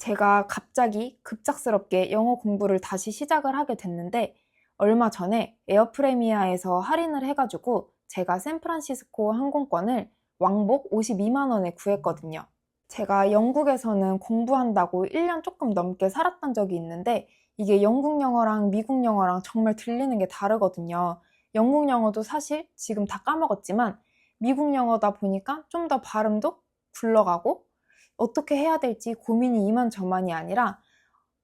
제가 갑자기 급작스럽게 영어 공부를 다시 시작을 하게 됐는데 얼마 전에 에어프레미아에서 할인을 해가지고 제가 샌프란시스코 항공권을 왕복 52만 원에 구했거든요. 제가 영국에서는 공부한다고 1년 조금 넘게 살았던 적이 있는데 이게 영국 영어랑 미국 영어랑 정말 들리는 게 다르거든요. 영국 영어도 사실 지금 다 까먹었지만 미국 영어다 보니까 좀 더 발음도 굴러가고 어떻게 해야 될지 고민이 이만저만이 아니라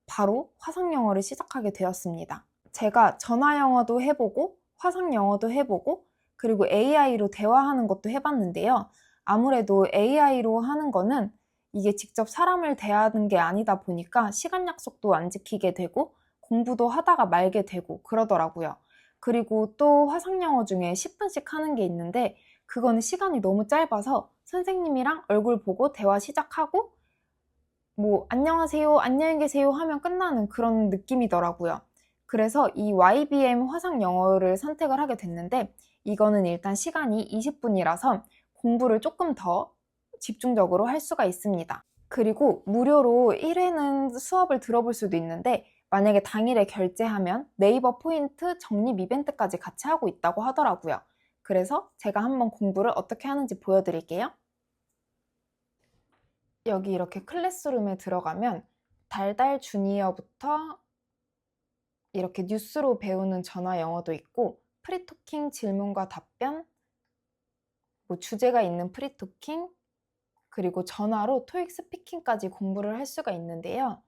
바로 화상 영어를 시작하게 되었습니다. 제가 전화 영어도 해보고 화상 영어도 해보고 그리고 AI로 대화하는 것도 해봤는데요. 아무래도 AI로 하는 거는 이게 직접 사람을 대하는 게 아니다 보니까 시간 약속도 안 지키게 되고 공부도 하다가 말게 되고 그러더라고요. 그리고 또 화상 영어 중에 10분씩 하는 게 있는데 그거는 시간이 너무 짧아서 선생님이랑 얼굴 보고 대화 시작하고 뭐 안녕하세요, 안녕히 계세요 하면 끝나는 그런 느낌이더라고요. 그래서 이 YBM 화상 영어를 선택을 하게 됐는데 이거는 일단 시간이 20분이라서 공부를 조금 더 집중적으로 할 수가 있습니다. 그리고 무료로 1회는 수업을 들어볼 수도 있는데 만약에 당일에 결제하면 네이버 포인트 적립 이벤트까지 같이 하고 있다고 하더라고요. 그래서 제가 한번 공부를 어떻게 하는지 보여드릴게요. 여기 이렇게 클래스룸에 들어가면 달달 주니어부터 이렇게 뉴스로 배우는 전화 영어도 있고 프리토킹 질문과 답변, 뭐 주제가 있는 프리토킹, 그리고 전화로 토익 스피킹까지 공부를 할 수가 있는데요.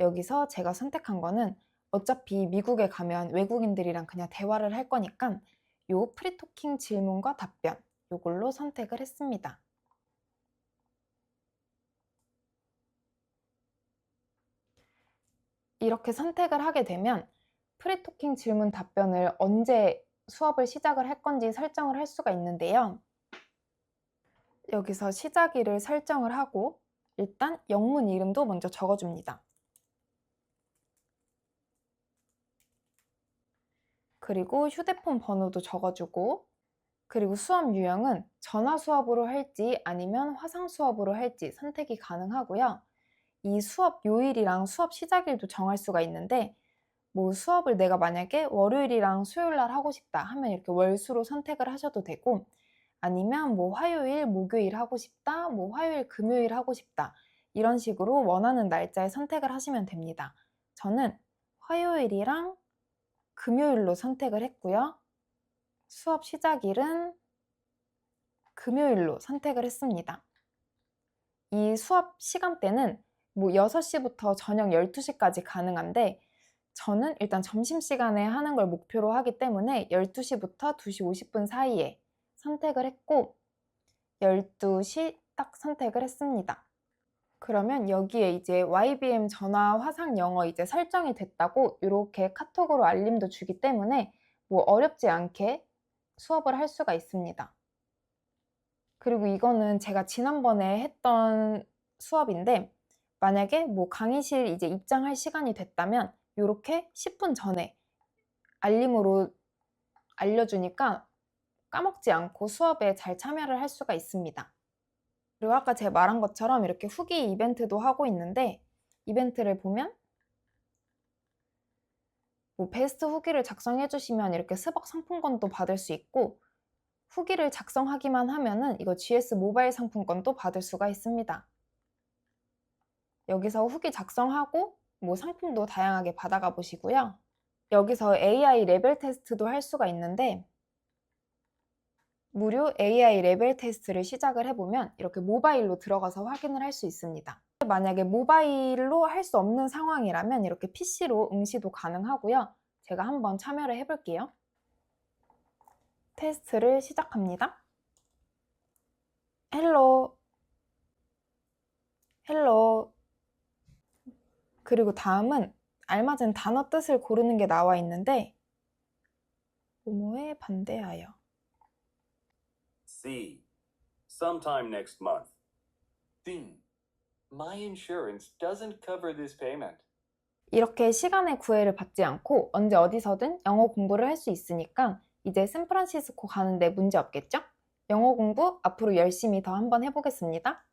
여기서 제가 선택한 거는 어차피 미국에 가면 외국인들이랑 그냥 대화를 할 거니까 요 프리토킹 질문과 답변 요걸로 선택을 했습니다. 이렇게 선택을 하게 되면 프리토킹 질문 답변을 언제 수업을 시작을 할 건지 설정을 할 수가 있는데요. 여기서 시작일을 설정을 하고 일단 영문 이름도 먼저 적어줍니다. 그리고 휴대폰 번호도 적어주고 그리고 수업 유형은 전화 수업으로 할지 아니면 화상 수업으로 할지 선택이 가능하고요. 이 수업 요일이랑 수업 시작일도 정할 수가 있는데 뭐 수업을 내가 만약에 월요일이랑 수요일 날 하고 싶다 하면 이렇게 월수로 선택을 하셔도 되고 아니면 뭐 화요일, 목요일 하고 싶다, 뭐 화요일, 금요일 하고 싶다 이런 식으로 원하는 날짜에 선택을 하시면 됩니다. 저는 화요일이랑 금요일로 선택을 했고요. 수업 시작일은 금요일로 선택을 했습니다. 이 수업 시간대는 뭐 6시부터 저녁 12시까지 가능한데 저는 일단 점심시간에 하는 걸 목표로 하기 때문에 12시부터 2시 50분 사이에 선택을 했고 12시 딱 선택을 했습니다. 그러면 여기에 이제 YBM 전화 화상 영어 이제 설정이 됐다고 이렇게 카톡으로 알림도 주기 때문에 뭐 어렵지 않게 수업을 할 수가 있습니다. 그리고 이거는 제가 지난번에 했던 수업인데 만약에 뭐 강의실 이제 입장할 시간이 됐다면 이렇게 10분 전에 알림으로 알려주니까 까먹지 않고 수업에 잘 참여를 할 수가 있습니다. 그리고 아까 제가 말한 것처럼 이렇게 후기 이벤트도 하고 있는데 이벤트를 보면 뭐 베스트 후기를 작성해 주시면 이렇게 스벅 상품권도 받을 수 있고 후기를 작성하기만 하면은 이거 GS 모바일 상품권도 받을 수가 있습니다. 여기서 후기 작성하고 뭐 상품도 다양하게 받아가 보시고요. 여기서 AI 레벨 테스트도 할 수가 있는데 무료 AI 레벨 테스트를 시작을 해보면 이렇게 모바일로 들어가서 확인을 할 수 있습니다. 만약에 모바일로 할 수 없는 상황이라면 이렇게 PC로 응시도 가능하고요. 제가 한번 참여를 해볼게요. 테스트를 시작합니다. 헬로 헬로 그리고 다음은 알맞은 단어 뜻을 고르는 게 나와 있는데 뭐뭐에 반대하여 C. Sometime next month. D. My insurance doesn't cover this payment. 이렇게 시간의 구애를 받지 않고 언제 어디서든 영어 공부를 할 수 있으니까 이제 샌프란시스코 가는데 문제 없겠죠? 영어 공부 앞으로 열심히 더 한번 해보겠습니다.